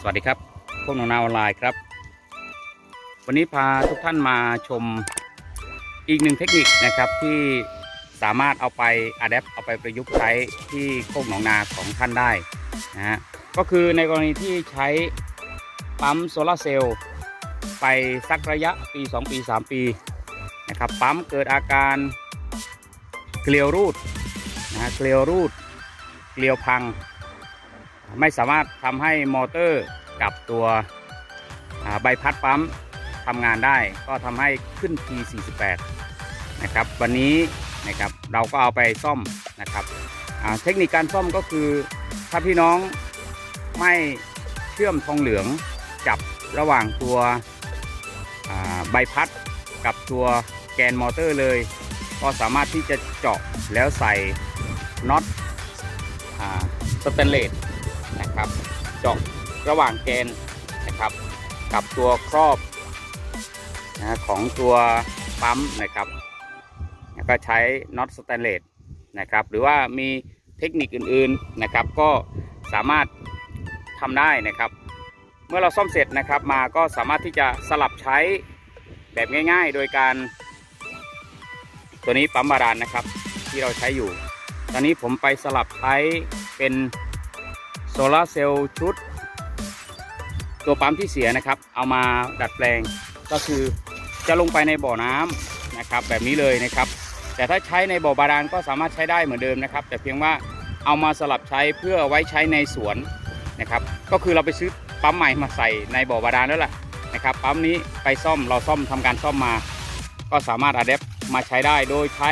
สวัสดีครับพวกหนูนาออนไลน์ครับ วันนี้พาทุกท่านมาชมอีกหนึ่งเทคนิคนะครับที่สามารถเอาไปอัดแอปเอาไปประยุกต์ใช้ที่โคกหนองนาของท่านได้นะฮะก็คือในกรณีที่ใช้ปั๊มโซลาร์เซลล์ไปสักระยะปี 2 ปี 3 ปีนะครับปั๊มเกิดอาการเกลียวรูดนะเกลียวรูดเกลียวพัง ไม่สามารถทำให้มอเตอร์กับตัวใบพัดปั๊มทำงานได้ก็ทำให้ขึ้น P48 นะครับวันนี้นะครับเราก็เอาไปซ่อมนะครับเทคนิคการซ่อมก็คือถ้าพี่น้องไม่เชื่อมทองเหลืองจับระหว่างตัวใบพัดกับตัวแกนมอเตอร์เลย ก็สามารถที่จะเจาะแล้วใส่น็อตสเตนเลส นะครับเจาะระหว่างแกนนะครับ กับตัวครอบนะของตัวปั๊มนะครับแล้วก็ใช้น็อตสแตนเลสนะครับ หรือว่ามีเทคนิคอื่นๆนะครับ ก็สามารถทำได้นะครับ เมื่อเราซ่อมเสร็จนะครับ มาก็สามารถที่จะสลับใช้แบบง่าย ๆ โดยการ ตัวนี้ปั๊มบาดาลนะครับ ที่เราใช้อยู่ ตอนนี้ผมไปสลับใช้เป็น โซลาเซลล์ชุด ตัวปั๊มที่เสียนะครับ เอามาดัดแปลงก็คือจะลงไปในบ่อน้ำนะครับ แบบนี้เลยนะครับ แต่ถ้าใช้ในบ่อบาดาลก็สามารถใช้ได้เหมือนเดิมนะครับ แต่เพียงว่าเอามาสลับใช้เพื่อไว้ใช้ในสวนนะครับ ก็คือเราไปซื้อปั๊มใหม่มาใส่ในบ่อบาดาลแล้วล่ะนะครับ ปั๊มนี้ไปซ่อมเราซ่อมทำการซ่อมมา ก็สามารถอัดแอปมาใช้ได้โดยใช้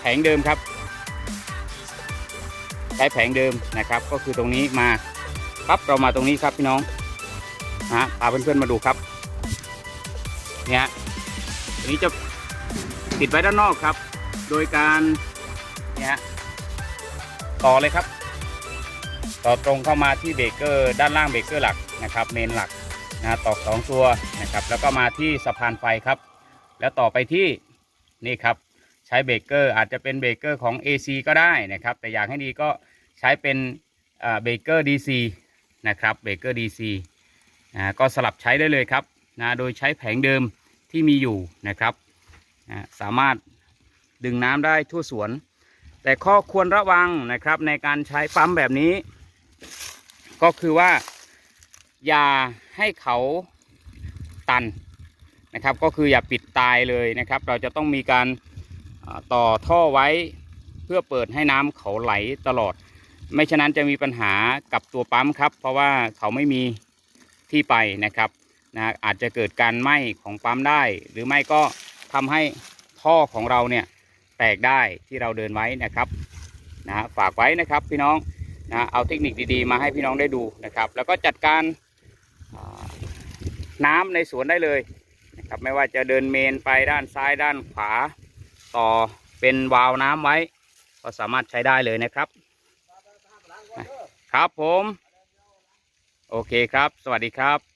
แผงเดิมครับ ใช้แผงเดิมนะครับ ก็คือตรงนี้มาปั๊บเรามาตรงนี้ครับพี่น้องนะพาเพื่อนๆมาดูครับ เนี่ยตรงนี้จะติดไว้ด้านนอกครับ โดยการเนี่ยต่อเลยครับ ต่อตรงเข้ามาที่เบรกเกอร์ด้านล่างเบรกเกอร์หลักนะครับเมนหลักนะตอกสองตัวนะครับ แล้วก็มาที่สะพานไฟครับ แล้วต่อไปที่นี่ครับ ใช้เบรกเกอร์อาจจะเป็นเบรกเกอร์ของ AC ก็ได้นะครับ แต่อยากให้ดีก็ใช้เป็นเบรกเกอร์ DC นะครับเบรกเกอร์ DC อ่าก็สลับใช้ได้เลยครับนะโดยใช้แผงเดิมที่มีอยู่นะครับอ่าสามารถดึงน้ำได้ทั่วสวน แต่ข้อควรระวังนะครับในการใช้ปั๊มแบบนี้ ก็คือว่าอย่าให้เขาตันนะครับ ก็คืออย่าปิดตายเลยนะครับ เราจะต้องมีการ ต่อท่อไว้เพื่อเปิดให้น้ำเขาไหลตลอด ไม่ฉะนั้นจะมีปัญหากับตัวปั๊มครับ เพราะว่าเขาไม่มีที่ไปนะครับนะอาจจะเกิดการไหม้ของปั๊มได้ หรือไม่ก็ทำให้ท่อของเราเนี่ยแตกได้ที่เราเดินไว้นะครับนะฝากไว้นะครับพี่น้องนะเอาเทคนิคดีๆ มาให้พี่น้องได้ดูนะครับ แล้วก็จัดการน้ำในสวนได้เลยนะครับไม่ว่าจะเดินเมนไปด้านซ้ายด้านขวา ต่อเป็นวาล์วน้ำไว้ ก็สามารถใช้ได้เลยนะครับ ครับผม โอเคครับ สวัสดีครับ